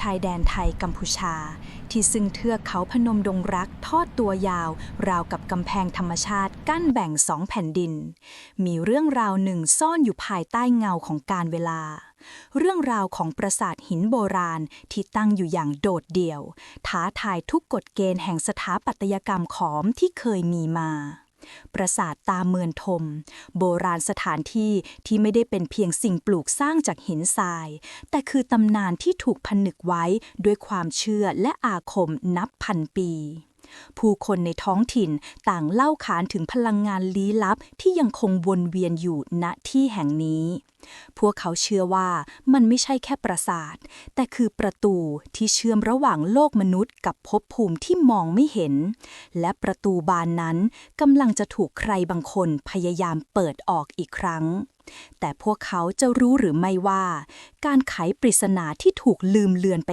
ชายแดนไทยกัมพูชา ที่ซึ่งเทือกเขาพนมดงรักทอดตัวยาว ราวกับกำแพงธรรมชาติกั้นแบ่งสองแผ่นดิน มีเรื่องราวหนึ่งซ่อนอยู่ภายใต้เงาของการเวลา เรื่องราวของปราสาทหินโบราณที่ตั้งอยู่อย่างโดดเดี่ยว ท้าทายทุกกฎเกณฑ์แห่งสถาปัตยกรรมขอมที่เคยมีมา ปราสาทตาเมือนทม โบราณสถานที่ที่ไม่ได้เป็นเพียงสิ่งปลูกสร้างจากหินทราย แต่คือตำนานที่ถูกผนึกไว้ด้วยความเชื่อและอาคมนับพันปี ผู้คนในท้องถิ่นต่างเล่าขานถึงพลังงานลี้ลับที่ยังคงวนเวียนอยู่ณที่แห่งนี้ พวกเขาเชื่อว่ามันไม่ใช่แค่ปราสาท แต่คือประตูที่เชื่อมระหว่างโลกมนุษย์กับภพภูมิที่มองไม่เห็น และประตูบานนั้นกำลังจะถูกใครบางคนพยายามเปิดออกอีกครั้งแต่พวกเขาจะรู้หรือไม่ว่า การไขปริศนาที่ถูกลืมเลือนไป